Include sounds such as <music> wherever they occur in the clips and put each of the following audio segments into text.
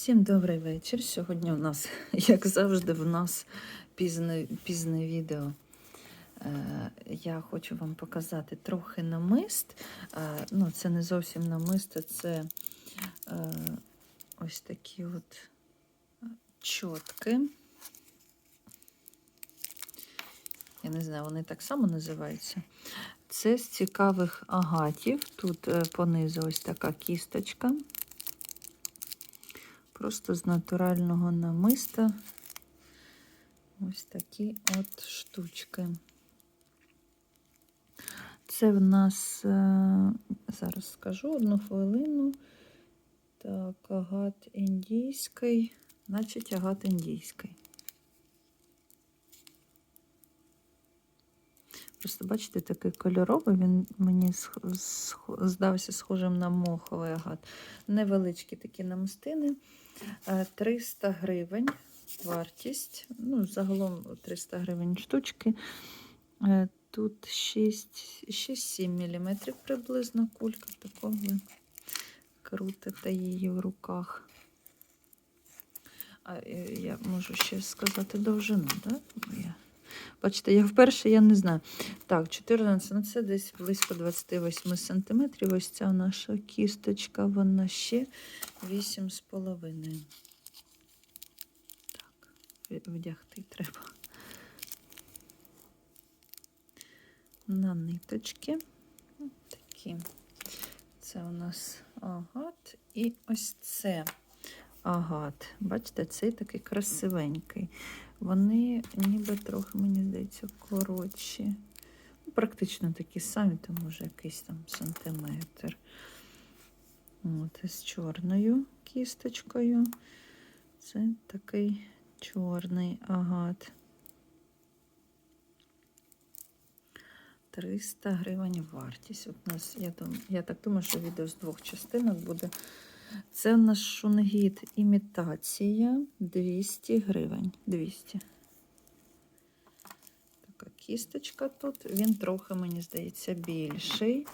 Всім добрий вечір. Сьогодні у нас, <laughs> як завжди, в нас пізне, пізне відео. Е, я хочу вам показати трохи намист. Е, ну, це не зовсім намисто, це е, ось такі от чотки. Я не знаю, вони так само називаються. Це з цікавих агатів. Тут понизу ось така кісточка. Просто з натурального намиста. Ось такі от штучки. Це в нас, е, зараз скажу одну хвилину. Так, агат індійський, значить агат індійський. Просто бачите, такий кольоровий, він мені здався схожим на моховий агат. Невеличкі такі намистини. Е, 300 гривень вартість. Ну, загалом 300 гривень штучки. Е, Тут 6-7 мм приблизно кулька. Тако ви крутите її в руках. А е, я можу ще сказати довжину, да? Бачите, я вперше я не знаю. Так, 14, ну це десь близько 28 см. Ось ця наша кісточка, вона ще 8,5. Так, в- вдягти треба. На ниточки. Такі. Це у нас агат. І ось це агат. Бачите, цей такий красивенький. Вони ніби трохи, мені здається, коротші. Ну, Практично такі самі, там може якийсь там сантиметр. От, з чорною кісточкою. Це такий чорний агат. 300 гривень вартість. От у нас, я, я так думаю, що відео з двох частинок буде. Це у нас шунгіт імітація 200 гривень. 200. Така кісточка тут. Він трохи, мені здається, більший.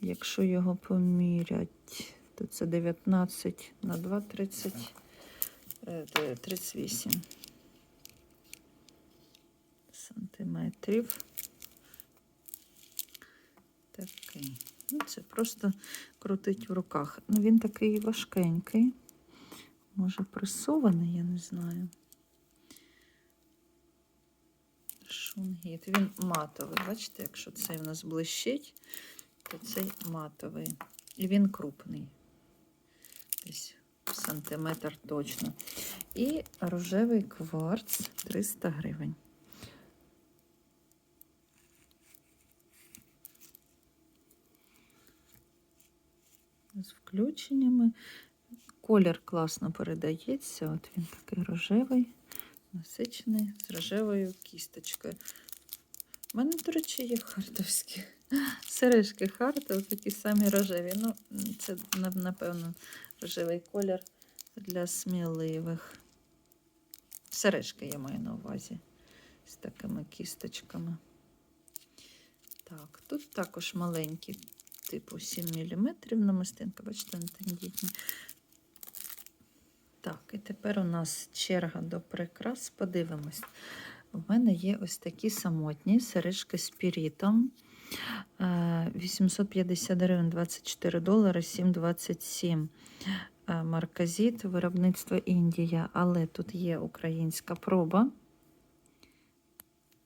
Якщо його помірять, то це 19 на 2, 30, е, де- 38 сантиметрів. Такий. Ну, це просто крутить в руках. Ну, він такий важкенький. Може, пресований, я не знаю. Шунгіт. Він матовий. Бачите, якщо цей в нас блищить, то цей матовий. І він крупний. Десь сантиметр точно. І рожевий кварц 300 гривень. з включеннями. Колір класно передається. От він такий рожевий, насичений, з рожевою кісточкою. У мене, до речі, є хартовські <laughs> сережки Харта, такі самі рожеві. Ну, це, напевно, рожевий колір для сміливих. Сережки я маю на увазі з такими кісточками. Так, тут також маленькі типу 7 мм намистинка, бачите, не тендітні. Так, і тепер у нас черга до прикрас. Подивимось. У мене є ось такі самотні сережки з пірітом. Е, 850 гривень 24 долари, 7,27 Е, марказіт, виробництво Індія, але тут є українська проба.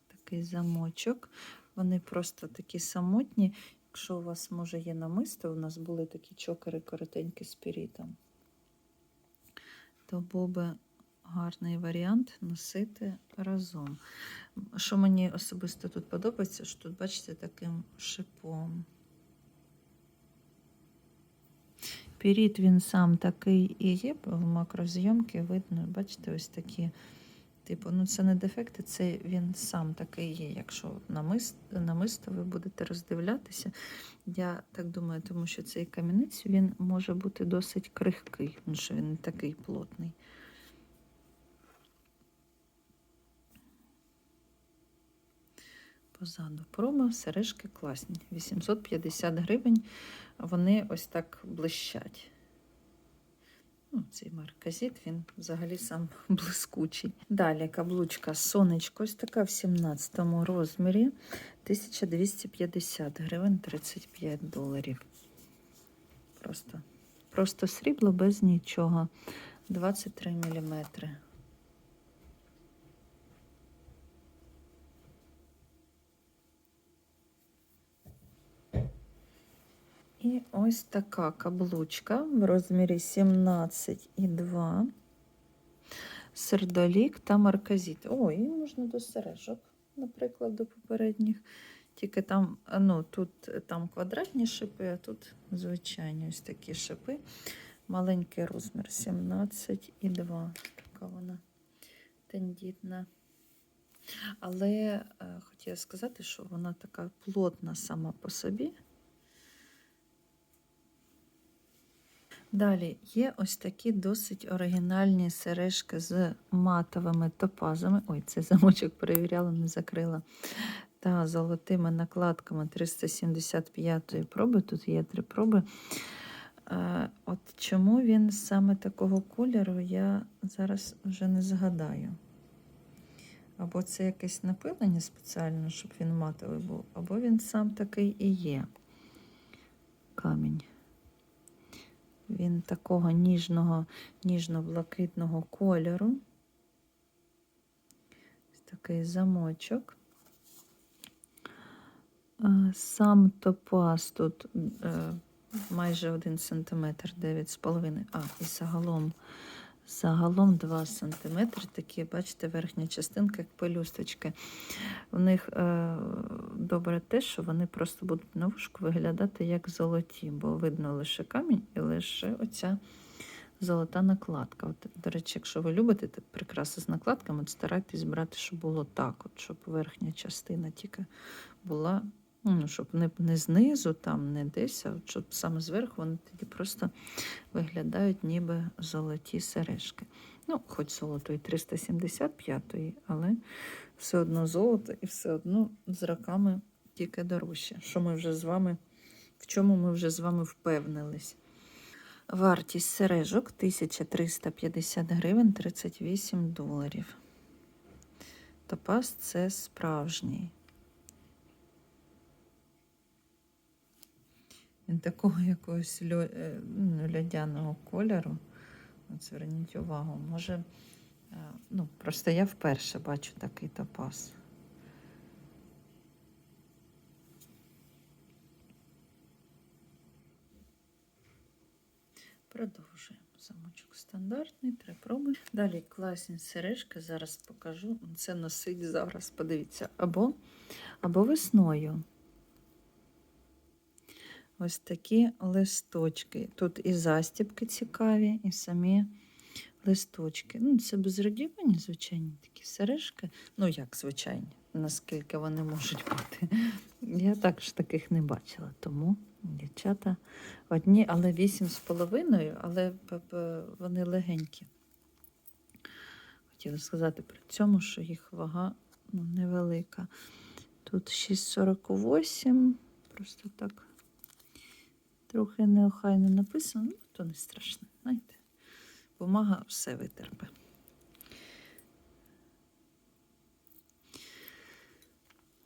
Такий замочок. Вони просто такі самотні. Якщо у вас, може, є намисто, у нас були такі чокери коротенькі з пірітом, то був би гарний варіант носити разом. Що мені особисто тут подобається, що тут, бачите, таким шипом. Піріт він сам такий і є, в макрозйомки видно, бачите, ось такі. Типу, ну це не дефекти, це він сам такий є. Якщо намис, намисто ви будете роздивлятися, я так думаю, тому що цей камінець він може бути досить крихкий, тому що він не такий плотний. Позаду промо, сережки класні. 850 гривень. Вони ось так блищать. Ну, цей марказіт, він взагалі сам <laughs> блискучий. Далі каблучка сонечко, ось така в 17 розмірі. 1250 гривень 35 доларів. Просто, просто срібло без нічого. 23 міліметри. І ось така каблучка в розмірі 17,2. Сердолік та марказіт. О, і можна до сережок, наприклад, до попередніх. Тільки там, ну, тут там квадратні шипи, а тут звичайні ось такі шипи. Маленький розмір 17,2. Така вона тендітна. Але е, хотіла сказати, що вона така плотна сама по собі. Далі є ось такі досить оригінальні сережки з матовими топазами. Ой, цей замочок перевіряла, не закрила. Та золотими накладками 375-ї проби. Тут є три проби. Е, От чому він саме такого кольору, я зараз вже не згадаю. Або це якесь напилення спеціально, щоб він матовий був, або він сам такий і є камінь. Він такого ніжного, ніжно-блакитного кольору. Такий замочок. Е, Сам топаз тут е, майже 1 см, 9,5 А, і загалом, загалом 2 см. Такі, бачите, верхня частинка, як пелюсточки. У них е, добре те, що вони просто будуть на вушку виглядати як золоті, бо видно лише камінь і лише оця золота накладка. От, до речі, якщо ви любите прикраси з накладками, то старайтесь брати, щоб було так, от, щоб верхня частина тільки була, ну, щоб не, не знизу, там, не десь, а щоб саме зверху вони тоді просто виглядають ніби золоті сережки. Ну, хоч золото і 375-ї, але все одно золото і все одно з роками тільки дорожче. Що ми вже з вами, в чому ми вже з вами впевнились. Вартість сережок 1350 гривень 38 доларів. Топаз це справжній. Він такого якогось льо... е, ну, льодяного кольору. От зверніть увагу. Може, е, ну, просто я вперше бачу такий топаз. Продовжуємо. Замочок стандартний, три проби. Далі класні сережки. Зараз покажу. Це носить зараз, подивіться, або, або весною. Ось такі листочки. Тут і застібки цікаві, і самі листочки. Ну, це безрадівані, звичайні такі сережки. Ну, як звичайні, наскільки вони можуть бути. Я також таких не бачила. Тому дівчата одні, але вісім з половиною, але вони легенькі. Хотіла сказати при цьому, що їх вага ну, невелика. Тут 6,48, просто так трохи неохайно написано, ну, то не страшно, знаєте. Бумага все витерпе.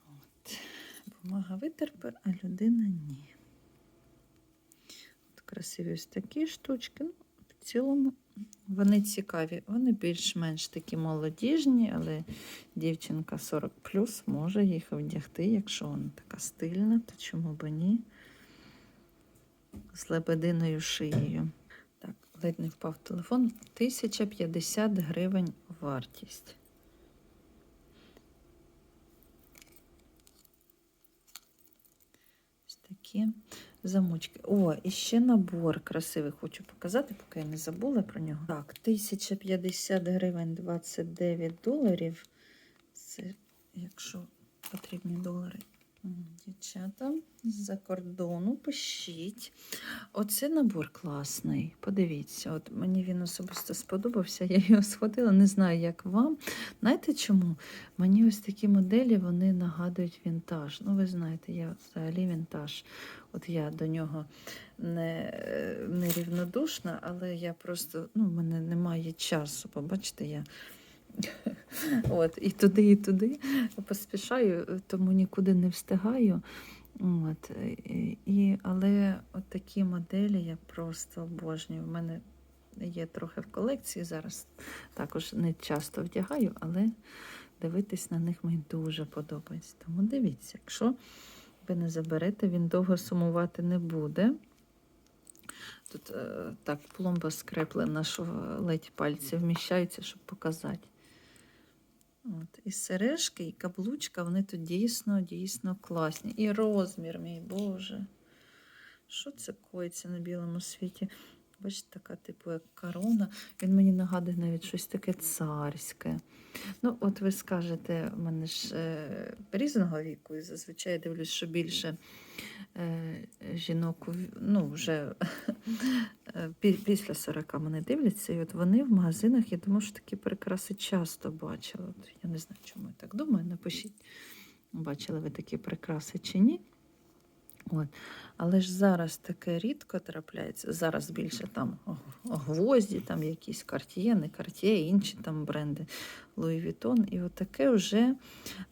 От. Бумага витерпе, а людина ні. От красиві ось такі штучки. Ну, в цілому вони цікаві. Вони більш-менш такі молодіжні, але дівчинка 40 може їх вдягти, якщо вона така стильна, то чому б ні? З лебединою шиєю. Так, ледь не впав телефон. 1050 гривень вартість. Ось такі замочки. О, і ще набор красивий хочу показати, поки я не забула про нього. Так, 1050 гривень 29 доларів. Це якщо потрібні долари. Дівчата з-за кордону пишіть. Оце набор класний. Подивіться, от мені він особисто сподобався. Я його схватила, не знаю, як вам. Знаєте чому? Мені ось такі моделі вони нагадують вінтаж. Ну, ви знаєте, я взагалі вінтаж. От я до нього не, е, не рівнодушна, але я просто, ну, в мене немає часу. Побачите, я <laughs> от, і туди, і туди поспішаю, тому нікуди не встигаю. От, і, але от такі моделі я просто обожнюю. В мене є трохи в колекції зараз. Також не часто вдягаю, але дивитись на них мені дуже подобається. Тому дивіться, якщо ви не заберете, він довго сумувати не буде. Тут е, так пломба скреплена, що ледь пальці вміщаються, щоб показати. От, і сережки, і каблучка, вони тут дійсно, дійсно класні. І розмір, мій Боже. Що це коїться на білому світі? Бачите, така, типу, як корона. Він мені нагадує навіть щось таке царське. Ну, от ви скажете, в мене ж е, різного віку, і зазвичай я дивлюсь, що більше е, жінок ну, вже <laughs> е, після 40 мене дивляться, і от вони в магазинах, я думаю, що такі прикраси часто бачила. От, я не знаю, чому я так думаю, напишіть, бачили ви такі прикраси чи ні. От. Але ж зараз таке рідко трапляється. Зараз більше там гвозді, там якісь Cartier, не Cartier, інші там бренди Louis Vuitton. І от таке вже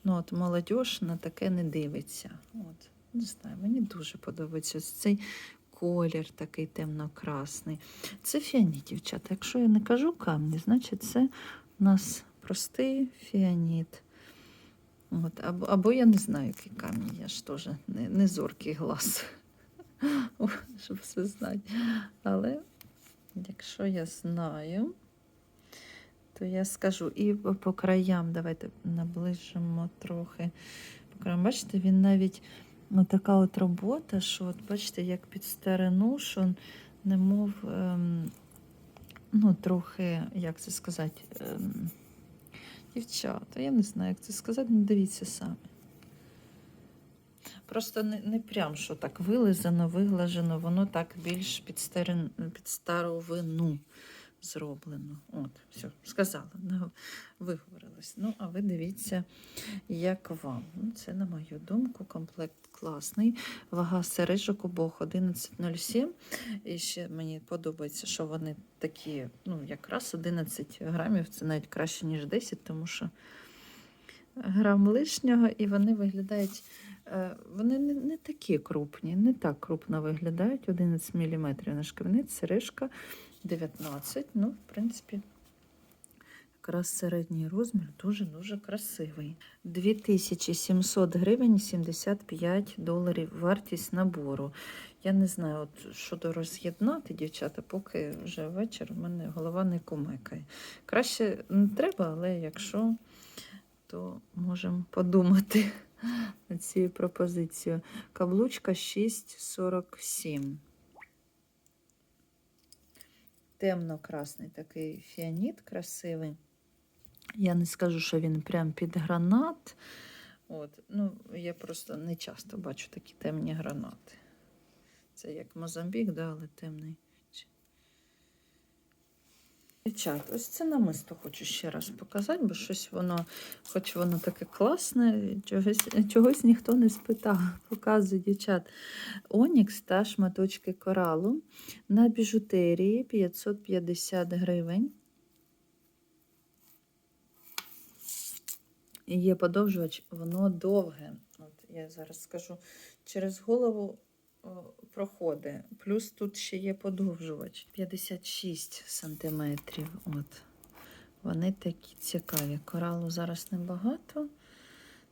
ну, от молодь на таке не дивиться. От. Не знаю, мені дуже подобається цей колір такий темно-красний. Це фіаніт, дівчата. Якщо я не кажу камні, значить це у нас простий фіаніт. От, або, або я не знаю, який камінь, я ж теж не, не зоркий глаз, <laughs> щоб все знати. Але якщо я знаю, то я скажу. І по краям, давайте наближимо трохи. По краям, бачите, він навіть ну, така от робота, що от бачите, як під старину, що немов ем, ну, трохи, як це сказати, ем, Дівчата, я не знаю, як це сказати, ну дивіться самі. Просто не, не прям, що так вилизано, виглажено, воно так більш під, старин, під старовину зроблено. От, все, сказала, <laughs> виговорилась. Ну, а ви дивіться, як вам. Ну, це, на мою думку, комплект класний. Вага сережок обох 11,07. І ще мені подобається, що вони такі, ну, якраз 11 грамів, це навіть краще, ніж 10, тому що грам лишнього, і вони виглядають. е, Вони не, не такі крупні, не так крупно виглядають. 11 мм на шківниць, сережка 19. Ну, в принципі, якраз середній розмір дуже-дуже красивий. 2700 гривень 75 доларів вартість набору. Я не знаю, от щодо роз'єднати, дівчата, поки вже вечір, в мене голова не кумекає. Краще не треба, але якщо, то можемо подумати <laughs> над цією пропозицією. Каблучка 6,47. Темно-красний такий фіаніт красивий. Я не скажу, що він прям під гранат. От. Ну, я просто не часто бачу такі темні гранати. Це як Мозамбік, да, але темний. Дівчат, ось це намисто хочу ще раз показати, бо щось воно, хоч воно таке класне, чогось, чогось ніхто не спитав. <laughs> Показую, дівчат. Онікс та шматочки коралу на біжутерії 550 гривень. І Є подовжувач, воно довге. От я зараз скажу, через голову о, проходить. Плюс тут ще є подовжувач 56 сантиметрів. От. Вони такі цікаві. Коралу зараз небагато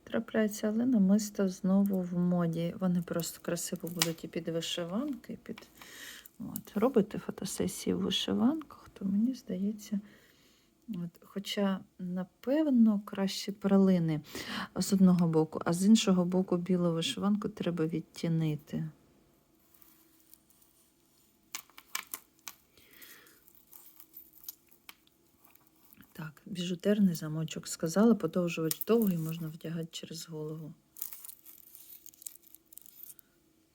трапляється, але намисто знову в моді. Вони просто красиво будуть і під вишиванки. Під... От. Робите фотосесії в вишиванках, то мені здається. От, хоча, напевно, краще пралини з одного боку, а з іншого боку білу вишиванку треба відтінити. Так, біжутерний замочок сказала, подовжувач довгий можна вдягати через голову.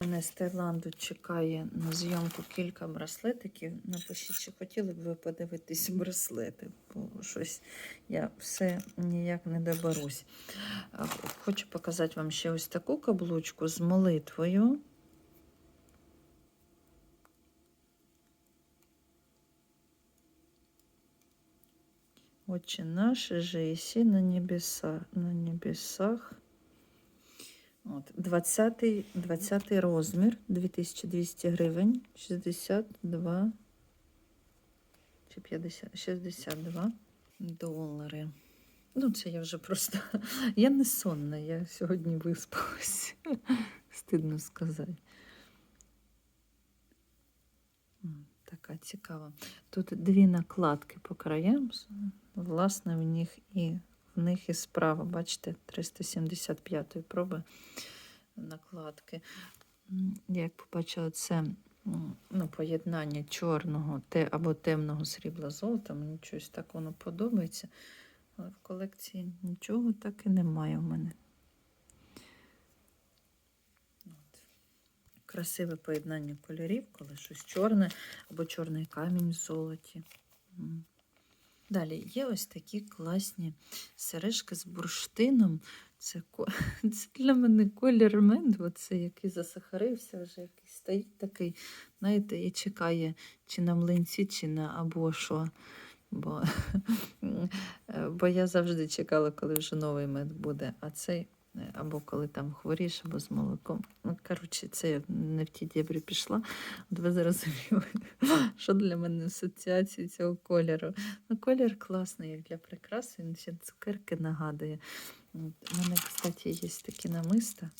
Мене з Таїланду чекає на зйомку кілька браслетиків. Напишіть, чи хотіли б ви подивитись браслети, бо щось я все ніяк не доберусь. Хочу показати вам ще ось таку каблучку з молитвою. Отче наш, же єсі на небесах. На небесах. От, 20, 20 розмір, 2200 гривень, 62 чи 50, 62 долари. Ну, це я вже просто. <laughs> Я не сонна, я сьогодні виспалась. <laughs> Стидно сказати. Така цікава. Тут дві накладки по краям. Власне, в них і в них і справа, бачите, 375 проби накладки. Як побачила це ну, поєднання чорного те, або темного срібла золота, мені щось так воно подобається. Але в колекції нічого так і немає у мене. Красиве поєднання кольорів, коли щось чорне або чорний камінь в золоті. Далі є ось такі класні сережки з бурштином. Це, <laughs> це для мене колір мед, це який засахарився, вже який стоїть такий, знаєте, і чекає, чи на млинці, чи на або що. Бо, <laughs> е, бо я завжди чекала, коли вже новий мед буде, а цей або коли там хворіш, або з молоком. Ну, коротше, це я не в ті дєбрі пішла. От ви зрозуміли, що для мене асоціації цього кольору. Ну, колір класний, як для прикраси, він ще цукерки нагадує. У мене, кстати, є такі намиста.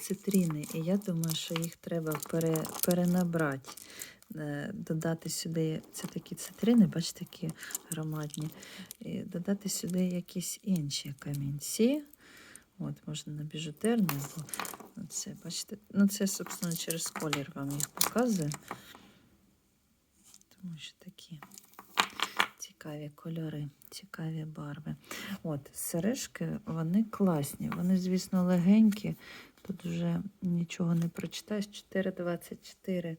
Цитріни, і я думаю, що їх треба пере, перенабрати, додати сюди, це такі цитрини, бачите, такі громадні, і додати сюди якісь інші камінці. От, можна на біжутерний, або це, бачите, ну це, собственно, через колір вам їх показую. Тому що такі цікаві кольори, цікаві барви. От, сережки, вони класні. Вони, звісно, легенькі. Тут вже нічого не прочитаєш. 4,24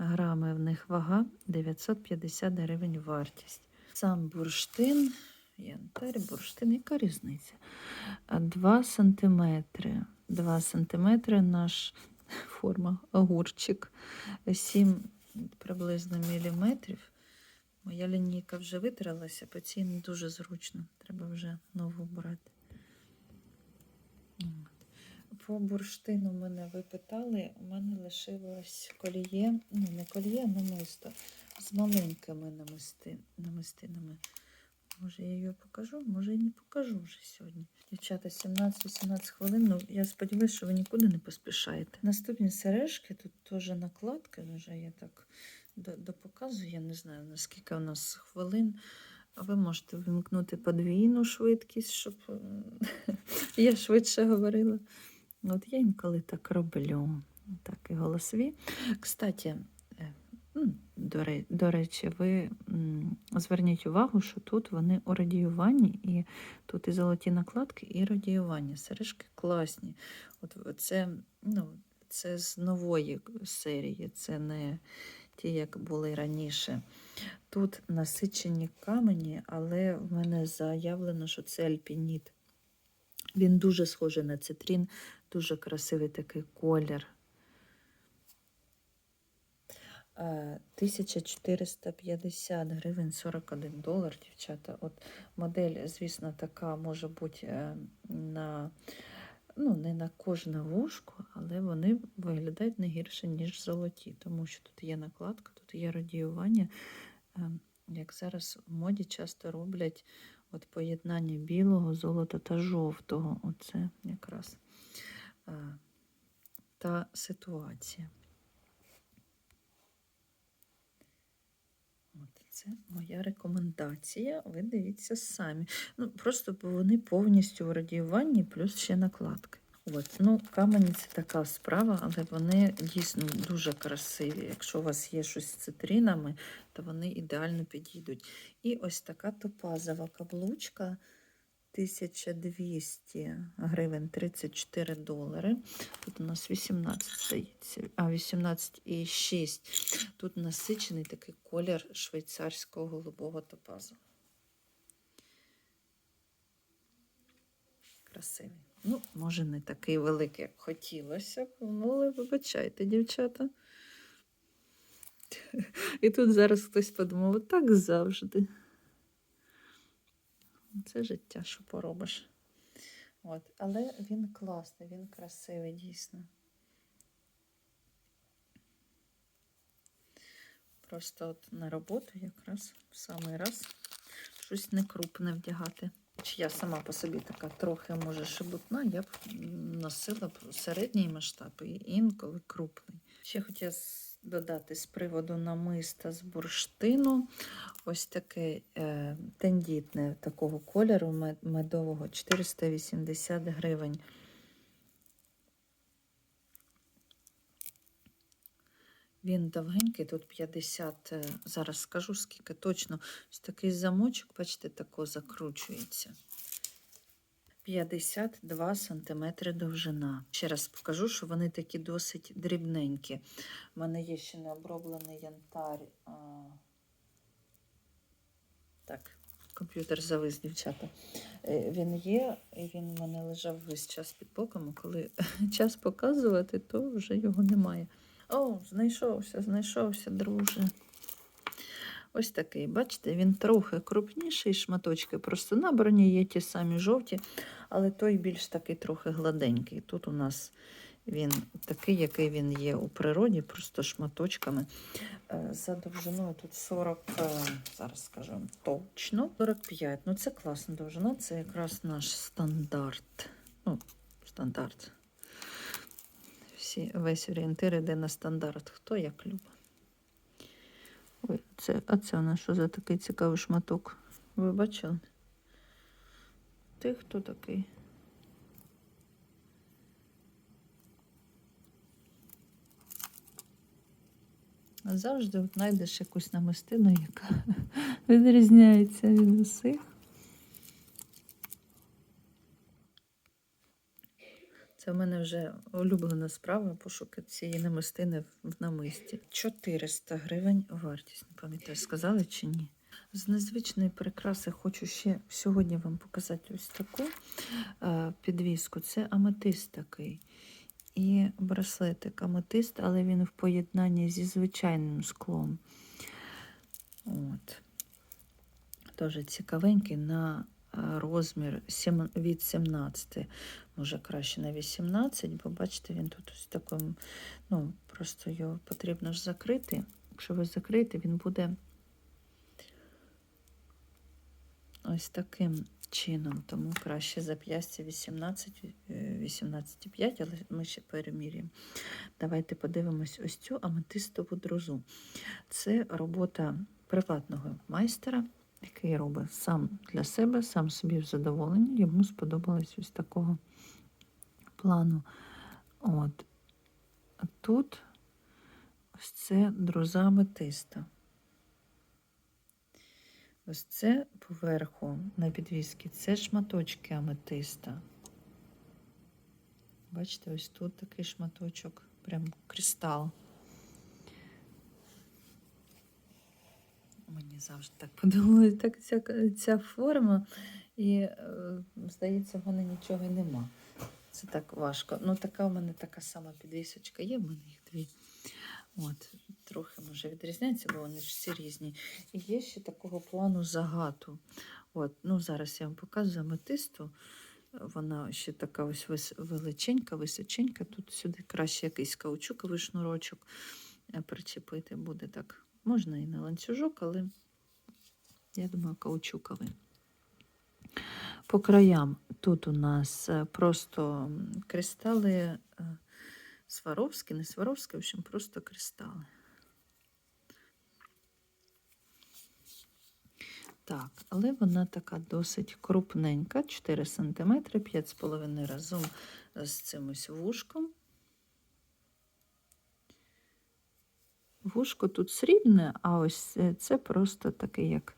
грами в них вага, 950 гривень вартість. Сам бурштин, янтарь, бурштин, яка різниця? 2 сантиметри. 2 сантиметри наш <laughs> форма огурчик. 7 приблизно міліметрів. Моя лінійка вже витралася, по цій не дуже зручно. Треба вже нову брати. По бурштину мене ви питали, у мене лишилось коліє, ну не коліє, а намисто з маленькими намисти, намистинами. Може, я її покажу, може і не покажу вже сьогодні. Дівчата, 17-18 хвилин. Ну, я сподіваюся, що ви нікуди не поспішаєте. Наступні сережки, тут теж накладки, вже я так допоказую, я не знаю, наскільки у нас хвилин. А ви можете вимкнути подвійну швидкість, щоб е, <laughs> я швидше говорила. От я інколи так роблю. Так, і голосові. Кстати, е, до, речі, ви зверніть увагу, що тут вони у радіюванні, і тут і золоті накладки, і радіювання. Сережки класні. От це, ну, це з нової серії, це не ті, як були раніше. Тут насичені камені, але в мене заявлено, що це альпініт. Він дуже схожий на цитрін, дуже красивий такий колір. Е, 1450 гривень 41 долар, дівчата. От модель, звісно, така може бути е, на, ну, не на кожне вушко, але вони виглядають не гірше, ніж золоті, тому що тут є накладка, тут є радіювання. Е, Як зараз в моді часто роблять от поєднання білого, золота та жовтого. Оце якраз е, та ситуація. От це моя рекомендація. Ви дивіться самі. Ну, просто вони повністю в радіюванні, плюс ще накладки. От, ну, камені це така справа, але вони дійсно дуже красиві. Якщо у вас є щось з цитринами, то вони ідеально підійдуть. І ось така топазова каблучка 1200 гривень 34 долари. Тут у нас 18 стоїть, а 18,6. Тут насичений такий колір швейцарського голубого топазу. Красивий. Ну, може, не такий великий, як хотілося б, але вибачайте, дівчата. І тут зараз хтось подумав, отак завжди. Це життя, що поробиш. От. Але він класний, він красивий дійсно. Просто от на роботу якраз в самий раз щось не крупне вдягати. Чи я сама по собі така трохи, може, шебутна, я б носила б середній масштаб і інколи крупний. Ще хотіла додати з приводу намиста з бурштину. Ось таке е, тендітне такого кольору мед- медового 480 гривень. Він довгенький, тут 50, е, зараз скажу скільки точно. Ось такий замочок, бачите, тако закручується. 52 см довжина. Ще раз покажу, що вони такі досить дрібненькі. У мене є ще не оброблений янтар. Так, комп'ютер завис, дівчата. Е, Він є, і він в мене лежав весь час під боком, а коли <laughs> час показувати, то вже його немає. О, знайшовся, знайшовся, друже. Ось такий, бачите, він трохи крупніший, шматочки просто набрані, є ті самі жовті, але той більш такий трохи гладенький. Тут у нас він такий, який він є у природі, просто шматочками. Е, За довжиною тут 40, е, зараз скажу точно, 45. Ну це класна довжина, це якраз наш стандарт. Ну, стандарт. Всі, весь орієнтир іде на стандарт. Хто як любить. Ой, це, а це у нас що за такий цікавий шматок? Ви бачили? Ти хто такий? Завжди знайдеш якусь намистину, яка <laughs> відрізняється від усіх. В мене вже улюблена справа пошуки цієї намистини в намисті. 400 гривень вартість. Не пам'ятаю, сказали чи ні. З незвичної прикраси хочу ще сьогодні вам показати ось таку е, підвіску. Це аметист такий. І браслетик аметист, але він в поєднанні зі звичайним склом. От. Дуже цікавенький на розмір від 17, може краще на 18, бо бачите, він тут ось таким, ну, просто його потрібно ж закрити. Якщо ви закриєте, він буде ось таким чином, тому краще зап'ястя 18, е, 18,5, але ми ще перемірюємо. Давайте подивимось ось цю аметистову друзу. Це робота приватного майстера, який робить сам для себе, сам собі в задоволення. Йому сподобалось ось такого плану. От. Тут ось це друза аметиста. Ось це поверху на підвіски, це шматочки аметиста. Бачите, ось тут такий шматочок, прям кристал. Мені завжди так подобалась так ця, ця форма, і е, здається, в мене нічого нема. Це так важко. Ну, така у мене така сама підвісочка є, в мене їх дві. От, трохи може відрізняється, бо вони ж всі різні. І є ще такого плану загату. От, ну, зараз я вам показую аметисту. Вона ще така ось величенька, височенька. Тут сюди краще якийсь каучуковий шнурочок е, причепити буде так. Можна і на ланцюжок, але я думаю, каучуковий. По краям тут у нас е, просто кристали е, Сваровські, не Сваровські, в общем, просто кристали. Так, але вона така досить крупненька, 4 см, 5,5 разом з цим вушком. Вушко тут срібне, а ось е, це просто такий як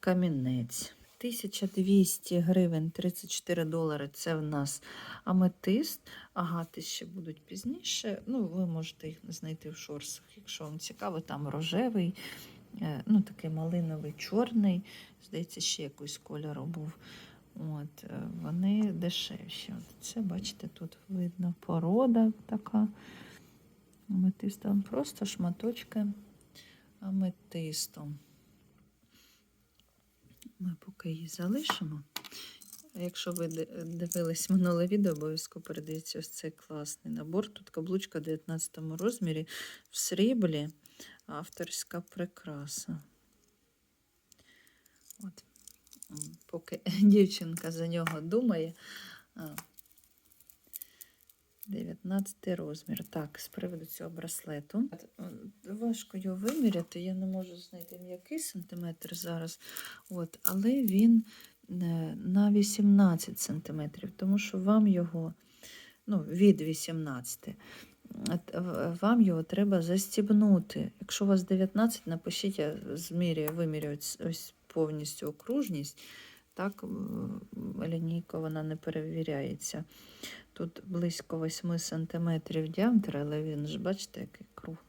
камінець. 1200 гривень 34 долари це в нас аметист. Агати ще будуть пізніше. Ну, ви можете їх знайти в шорсах, якщо вам цікаво, там рожевий, е, ну такий малиновий, чорний. Здається, ще якийсь кольору був. От, е, вони дешевші. Це, бачите, тут видно порода така. Аметиста просто шматочки аметистом. Ми поки її залишимо. Якщо ви дивились минуле відео, обов'язково передається ось цей класний набор. Тут каблучка в 19 розмірі в сріблі, авторська прикраса. От. Поки <laughs> дівчинка за нього думає. А, 19 розмір. Так, з приводу цього браслету. Важко його виміряти, я не можу знайти м'який сантиметр зараз. От, але він е, на 18 сантиметрів, тому що вам його ну, від 18. Вам його треба застібнути. Якщо у вас 19, напишіть, я зміряю, виміряю ось- ось повністю окружність. Так, лінійка вона не перевіряється. Тут близько 8 см діаметр, але він ж, бачите, який круглий.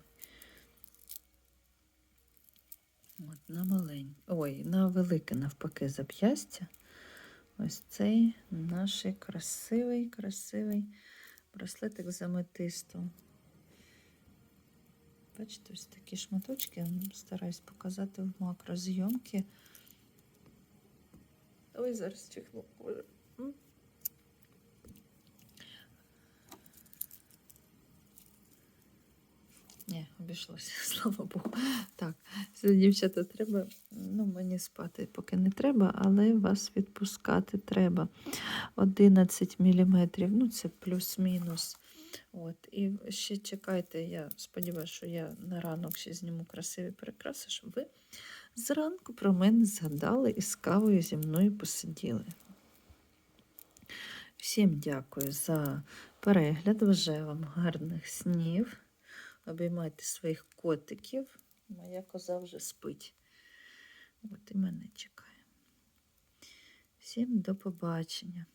От, на маленький. Ой, на велике навпаки зап'ястя. Ось цей наш красивий, красивий браслетик з аметистом. Бачите, ось такі шматочки. Стараюсь показати в макрозйомки. Ой, зараз чихну. Боже. М. Ні, обійшлося, <laughs> слава Богу. Так, дівчата, треба, ну, мені спати поки не треба, але вас відпускати треба. 11 мм, ну це плюс-мінус. От, і ще чекайте, я сподіваюся, що я на ранок ще зніму красиві прикраси, щоб ви зранку про мене згадали і з кавою зі мною посиділи. Всім дякую за перегляд. Вже вам гарних снів. Обіймайте своїх котиків. Моя коза вже спить. От і мене чекає. Всім до побачення.